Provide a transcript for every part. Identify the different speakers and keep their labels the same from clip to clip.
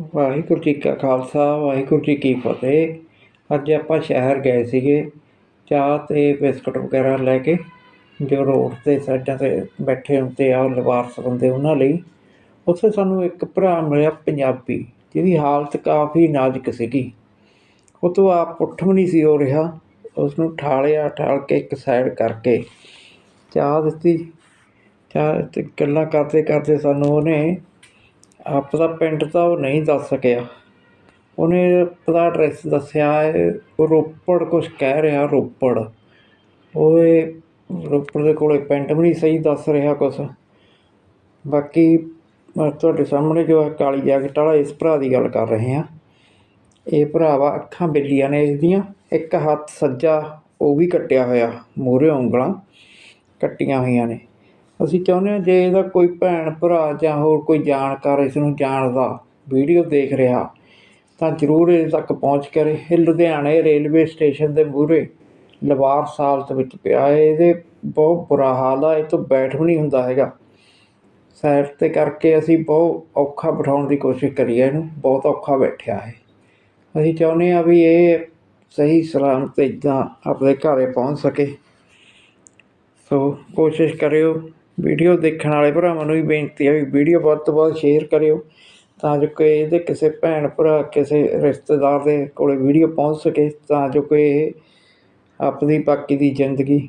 Speaker 1: ਵਾਹਿਗੁਰੂ ਜੀ ਕਾ ਖਾਲਸਾ, ਵਾਹਿਗੁਰੂ ਜੀ ਕੀ ਫਤਿਹ। ਅੱਜ ਆਪਾਂ ਸ਼ਹਿਰ ਗਏ ਸੀਗੇ, ਚਾਹ ਤੇ ਬਿਸਕੁਟ ਵਗੈਰਾ ਲੈ ਕੇ, ਜੋ ਰੋਡ ਤੇ ਸਾਈਡਾਂ ਤੇ ਬੈਠੇ ਹੁੰਦੇ ਆ ਲਵਾਰਸ ਬੰਦੇ ਉਹਨਾਂ ਲਈ। ਉੱਥੇ ਸਾਨੂੰ ਇੱਕ ਭਰਾ ਮਿਲਿਆ ਪੰਜਾਬੀ, ਜਿਹਦੀ ਹਾਲਤ ਕਾਫੀ ਨਾਜ਼ੁਕ ਸੀਗੀ। ਉਹ ਤੋਂ ਆਪ ਉੱਠ ਵੀ ਨਹੀਂ ਸੀ ਹੋ ਰਿਹਾ। ਉਸ ਨੂੰ ਠਾਲਿਆ, ਠਾਲ ਕੇ ਇੱਕ ਸਾਈਡ ਕਰਕੇ ਚਾਹ ਦਿੱਤੀ। ਚਾਹ ਤੇ ਗੱਲਾਂ ਕਰਦੇ ਕਰਦੇ ਸਾਨੂੰ ਉਹਨੇ ਆਪਦਾ ਪਿੰਡ ਤਾਂ ਉਹ ਨਹੀਂ ਦੱਸ ਸਕਿਆ। ਉਹਨੇ ਆਪਦਾ ਐਡਰੈਸ ਦੱਸਿਆ ਉਹ ਰੋਪੜ ਕੁਛ ਕਹਿ ਰਿਹਾ, ਰੋਪੜ। ਉਹ ਰੋਪੜ ਦੇ ਕੋਲੇ ਪਿੰਡ ਵੀ ਨਹੀਂ ਸਹੀ ਦੱਸ ਰਿਹਾ ਕੁਛ। ਬਾਕੀ ਤੁਹਾਡੇ ਸਾਹਮਣੇ ਜੋ ਹੈ ਕਾਲੀ ਜੈਕਟ ਵਾਲਾ ਇਸ ਭਰਾ ਦੀ ਗੱਲ ਕਰ ਰਹੇ ਹਾਂ। ਇਹ ਭਰਾਵਾ ਅੱਖਾਂ ਬਿੱਲੀਆਂ ਨੇ ਇਸ ਦੀਆਂ ਇੱਕ ਹੱਥ ਸੱਜਾ, ਉਹ ਵੀ ਕੱਟਿਆ ਹੋਇਆ। ਮੂਹਰੇ ਉਂਗਲਾਂ ਕੱਟੀਆਂ ਹੋਈਆਂ ਨੇ। ਅਸੀਂ ਚਾਹੁੰਦੇ ਹਾਂ ਜੇ ਇਹਦਾ ਕੋਈ ਭੈਣ, ਭਰਾ ਜਾਂ ਹੋਰ ਕੋਈ ਜਾਣਕਾਰ ਇਸ ਨੂੰ ਜਾਣਦਾ, ਵੀਡੀਓ ਦੇਖ ਰਿਹਾ, ਤਾਂ ਜ਼ਰੂਰ ਇਹਦੇ ਤੱਕ ਪਹੁੰਚ ਕਰੇ ਇਹ ਲੁਧਿਆਣੇ ਰੇਲਵੇ ਸਟੇਸ਼ਨ ਦੇ ਮੂਹਰੇ ਲਵਾਰ ਸਾਲਤ ਵਿੱਚ ਪਿਆ ਹੈ। ਇਹਦੇ ਬਹੁਤ ਬੁਰਾ ਹਾਲ ਆ, ਇਹ ਤੋਂ ਬੈਠ ਵੀ ਨਹੀਂ ਹੁੰਦਾ ਹੈਗਾ। ਸਾਈਡ ਤੇ ਕਰਕੇ ਅਸੀਂ ਬਹੁਤ ਔਖਾ ਬਿਠਾਉਣ ਦੀ ਕੋਸ਼ਿਸ਼ ਕਰੀ ਹੈ ਇਹਨੂੰ, ਬਹੁਤ ਔਖਾ ਬੈਠਿਆ ਹੈ ਅਸੀਂ ਚਾਹੁੰਦੇ ਹਾਂ ਵੀ ਇਹ ਸਹੀ ਸਲਾਮਤ ਇੱਦਾਂ ਆਪਣੇ ਘਰੇ ਪਹੁੰਚ ਸਕੇ। ਸੋ ਕੋਸ਼ਿਸ਼ ਕਰਿਓ ਵੀਡੀਓ ਦੇਖਣ ਵਾਲੇ ਭਰਾਵਾਂ ਨੂੰ ਵੀ ਬੇਨਤੀ ਹੈ ਵੀ ਵੀਡੀਓ ਵੱਧ ਤੋਂ ਵੱਧ ਸ਼ੇਅਰ ਕਰਿਓ, ਤਾਂ ਜੋ ਕਿ ਇਹਦੇ ਕਿਸੇ ਭੈਣ ਭਰਾ, ਕਿਸੇ ਰਿਸ਼ਤੇਦਾਰ ਦੇ ਕੋਲੇ ਵੀਡੀਓ ਪਹੁੰਚ ਸਕੇ, ਤਾਂ ਜੋ ਕਿ ਇਹ ਆਪਣੀ ਬਾਕੀ ਦੀ ਜ਼ਿੰਦਗੀ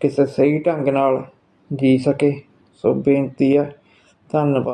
Speaker 1: ਕਿਸੇ ਸਹੀ ਢੰਗ ਨਾਲ ਜੀ ਸਕੇ। ਸੋ ਬੇਨਤੀ ਹੈ, ਧੰਨਵਾਦ।